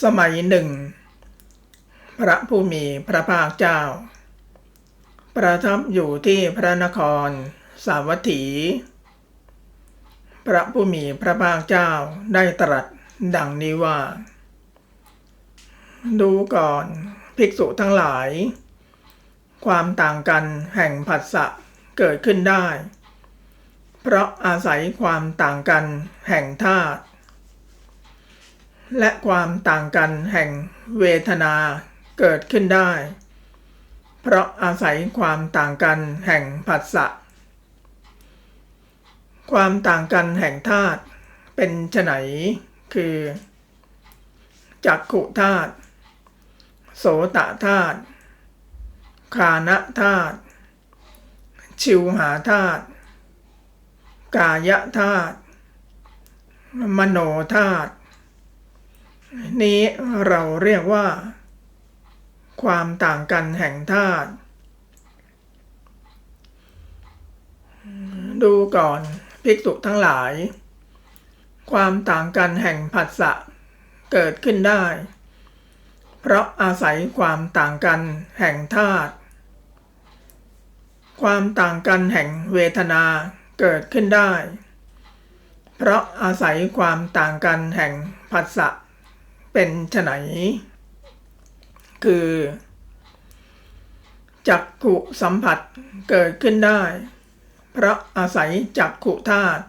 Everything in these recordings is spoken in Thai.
สมัยหนึ่ง พระผู้มีพระภาคเจ้า ประทับอยู่ที่พระนคร สาวัตถี พระผู้มีพระภาคเจ้าได้ตรัสดังนี้ว่า ดูก่อนภิกษุทั้งหลาย ความต่างกันแห่งผัสสะเกิดขึ้นได้ เพราะอาศัยความต่างกันแห่งธาตุ และความต่างกันแห่งเวทนาเกิดขึ้นได้ เพราะอาศัยความต่างกันแห่งผัสสะ ความต่างกันแห่งธาตุเป็นไฉนคือจักขุธาตุโสตธาตุคานะธาตุชิวหาธาตุกายธาตุมโนธาตุ นี้เราเรียกว่า ความต่างกันแห่งธาตุดูก่อนภิกษุทั้งหลาย ความต่างกันแห่งผัสสะเกิดขึ้นได้ เพราะอาศัยความต่างกันแห่งธาตุความต่างกันแห่งเวทนาเกิดขึ้นได้ เพราะอาศัยความต่างกันแห่งผัสสะ เป็นไฉนคือจักขุสัมผัสเกิดขึ้นได้ เพราะอาศัยจักขุธาตุ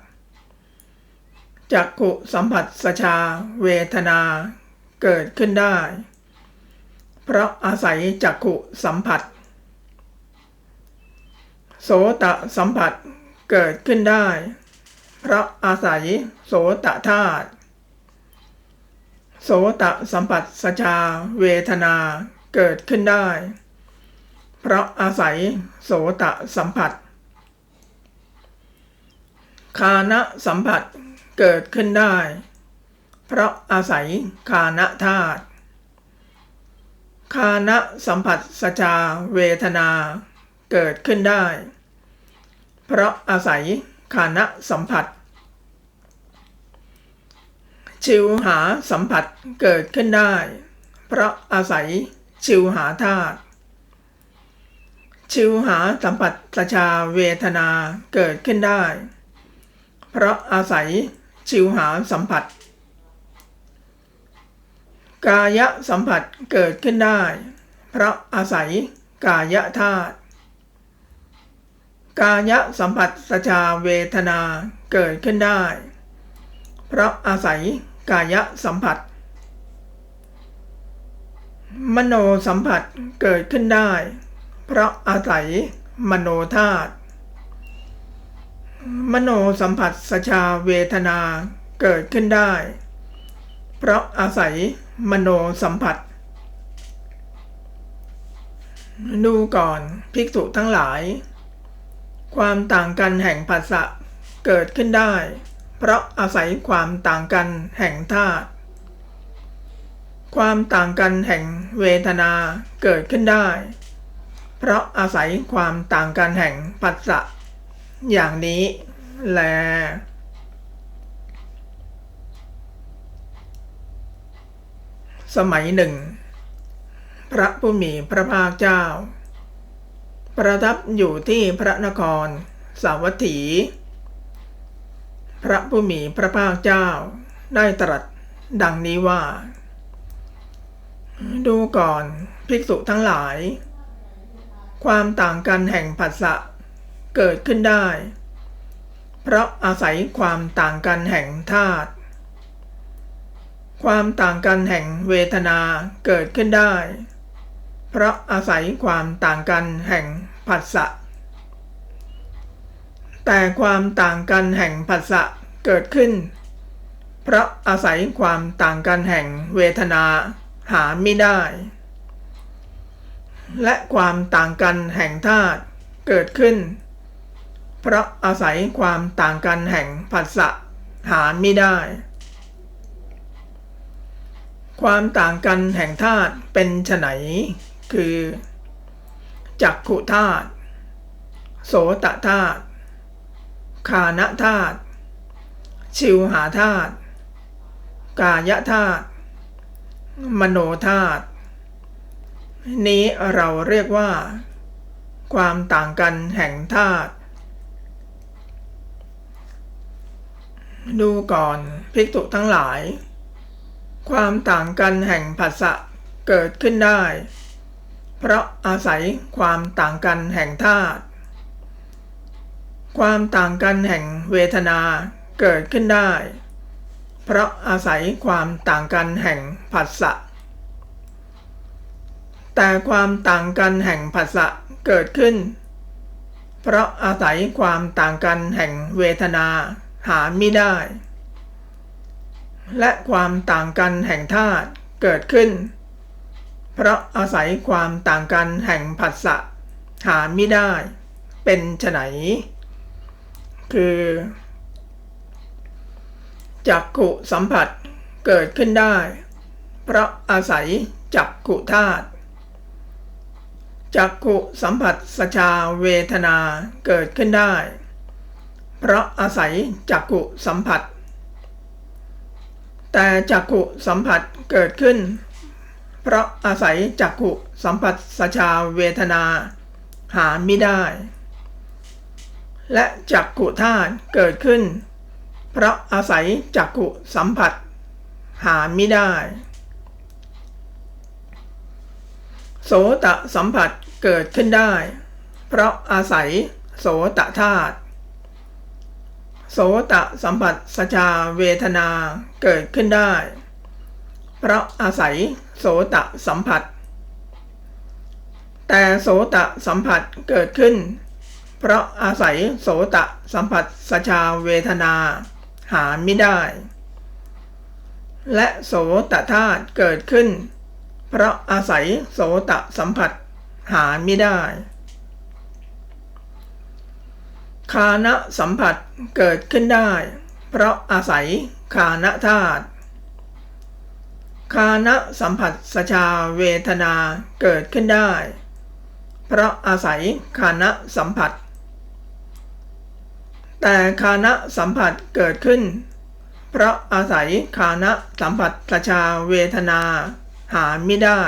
จักขุสัมผัสสชาเวทนาเกิดขึ้นได้ เพราะอาศัยจักขุสัมผัส โสตสัมผัสเกิดขึ้นได้ เพราะอาศัยโสตธาตุ โสตะสัมผัสสชาเวทนาเกิดขึ้นได้ เพราะอาศัยโสตะสัมผัส คานะสัมผัสเกิดขึ้นได้ เพราะอาศัยคานะธาตุคานะสัมผัสสชาเวทนาเกิดขึ้นได้ เพราะอาศัยคานะสัมผัส ชิวหาสัมผัสเกิดขึ้นได้ เพราะอาศัยชิวหาธาตุชิวหาสัมผัสสชาเวทนาเกิดขึ้นได้ เพราะอาศัยชิวหาสัมผัส กายสัมผัสเกิดขึ้นได้ เพราะอาศัยกายธาตุกายสัมผัสสชาเวทนาเกิดขึ้นได้ เพราะอาศัย กายสัมผัส มโนสัมผัสเกิดขึ้นได้ เพราะอาศัยมโนธาตุมโนสัมผัสสชาเวทนาเกิดขึ้นได้ เพราะอาศัยมโนสัมผัส ดูก่อนภิกษุทั้งหลาย ความต่างกันแห่งภาษะเกิดขึ้นได้ เพราะอาศัยความต่างกันแห่งธาตุความต่างกันแห่งเวทนาเกิดขึ้นได้ เพราะอาศัยความต่างกันแห่งปัสสะอย่างนี้แล สมัยหนึ่ง พระผู้มีพระภาคเจ้า ประทับอยู่ที่พระนครสาวัตถี พระผู้มีพระภาคเจ้า ได้ตรัสดังนี้ว่า ดูก่อนภิกษุทั้งหลาย ความต่างกันแห่งผัสสะเกิดขึ้นได้ เพราะอาศัยความต่างกันแห่งธาตุความต่างกันแห่งเวทนาเกิดขึ้นได้ เพราะอาศัยความต่างกันแห่งผัสสะ แต่ความต่างกันแห่งผัสสะเกิดขึ้น เพราะอาศัยความต่างกันแห่งเวทนาหาไม่ได้ และความต่างกันแห่งธาตุเกิดขึ้น เพราะอาศัยความต่างกันแห่งผัสสะหาไม่ได้ ความต่างกันแห่งธาตุเป็นไฉนคือจักขุธาตุโสตธาตุ คานะธาตุชิวหาธาตุกายธาตุมมโนธาตุนี้เราเรียกว่า ความต่างกันแห่งธาตุดูก่อนภิกษุทั้งหลาย ความต่างกันแห่งผัสสะเกิดขึ้นได้ เพราะอาศัยความต่างกันแห่งธาตุ ความต่างกันแห่งเวทนาเกิดขึ้นได้ เพราะอาศัยความต่างกันแห่งผัสสะ แต่ความต่างกันแห่งผัสสะเกิดขึ้น เพราะอาศัยความต่างกันแห่งเวทนาหาไม่ได้ และความต่างกันแห่งธาตุเกิดขึ้น เพราะอาศัยความต่างกันแห่งผัสสะหาไม่ได้ เป็นไฉน คือ จักขุสัมผัสเกิดขึ้นได้ เพราะอาศัยจักขุธาตุจักขุสัมผัสสชาเวทนาเกิดขึ้นได้ เพราะอาศัยจักขุสัมผัส แต่จักขุสัมผัสเกิดขึ้น เพราะอาศัยจักขุสัมผัสสชาเวทนาหาไม่ได้ และจักขุธาตุเกิดขึ้น เพราะอาศัยจักขุสัมผัส หาไม่ได้ โสตสัมผัสเกิดขึ้นได้ เพราะอาศัยโสตธาตุโสตสัมผัสสชาเวทนาเกิดขึ้นได้ เพราะอาศัยโสตสัมผัส แต่โสตสัมผัสเกิดขึ้น เพราะอาศัยโสตะสัมผัสสชาเวทนาหาไม่ได้ และโสตธาตุเกิดขึ้น เพราะอาศัยโสตะสัมผัสหาไม่ได้ คานะสัมผัสเกิดขึ้นได้ เพราะอาศัยคานะธาตุคานะสัมผัสสชาเวทนาเกิดขึ้นได้ เพราะอาศัยคานะสัมผัส แต่คานะสัมผัสเกิดขึ้น เพราะอาศัยคานะสัมผัสสชาเวทนาหาไม่ได้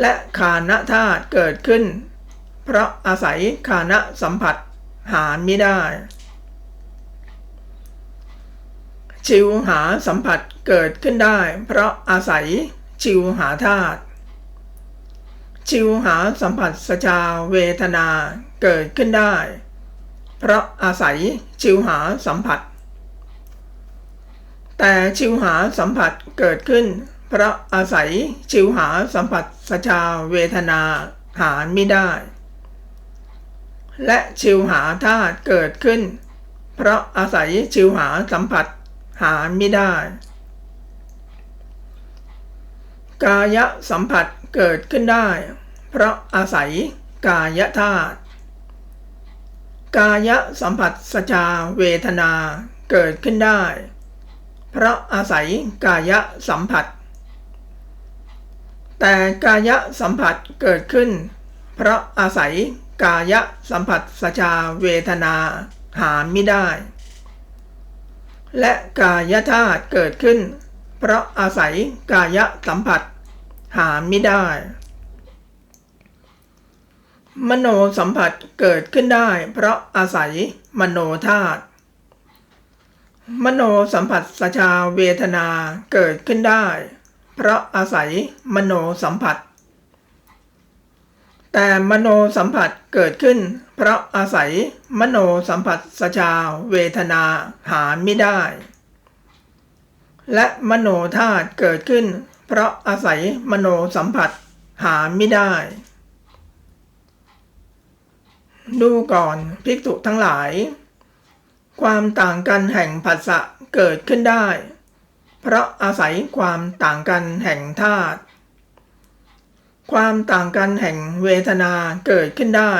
และคานะธาตุเกิดขึ้น เพราะอาศัยคานะสัมผัสหาไม่ได้ ชิวหาสัมผัสเกิดขึ้นได้ เพราะอาศัยชิวหาธาตุชิวหาสัมผัสสชาเวทนาเกิดขึ้นได้ เพราะอาศัยชิวหาสัมผัส แต่ชิวหาสัมผัสเกิดขึ้น เพราะอาศัยชิวหาสัมผัสสชาเวทนาหาไม่ได้ และชิวหาธาตุเกิดขึ้น เพราะอาศัยชิวหาสัมผัสหาไม่ได้ กายสัมผัสเกิดขึ้นได้ เพราะอาศัยกายธาตุ กายสัมผัสสชาเวทนาเกิดขึ้นได้ เพราะอาศัยกายสัมผัส แต่กายสัมผัสเกิดขึ้น เพราะอาศัยกายสัมผัสสชาเวทนาหาไม่ได้ และกายธาตุเกิดขึ้น เพราะอาศัยกายสัมผัสหาไม่ได้ มโนสัมผัสเกิดขึ้นได้ เพราะอาศัยมโนธาตุมโนสัมผัสสชาเวทนาเกิดขึ้นได้ เพราะอาศัยมโนสัมผัส แต่มโนสัมผัสเกิดขึ้น เพราะอาศัยมโนสัมผัสสชาเวทนาหาไม่ได้ และมโนธาตุเกิดขึ้น เพราะอาศัยมโนสัมผัสหาไม่ได้ ดูก่อนภิกษุทั้งหลาย ความต่างกันแห่งผัสสะเกิดขึ้นได้ เพราะอาศัยความต่างกันแห่งธาตุความต่างกันแห่งเวทนาเกิดขึ้นได้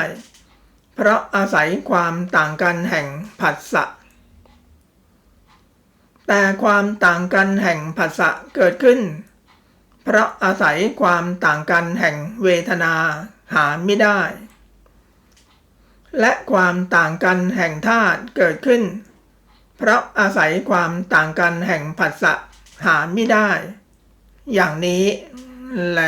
เพราะอาศัยความต่างกันแห่งผัสสะแต่ความต่างกันแห่งผัสสะเกิดขึ้น เพราะอาศัยความต่างกันแห่งเวทนาหาไม่ได้ และความต่างกันแห่งธาตุเกิดขึ้น เพราะอาศัยความต่างกันแห่งผัสสะหาไม่ได้ อย่างนี้แล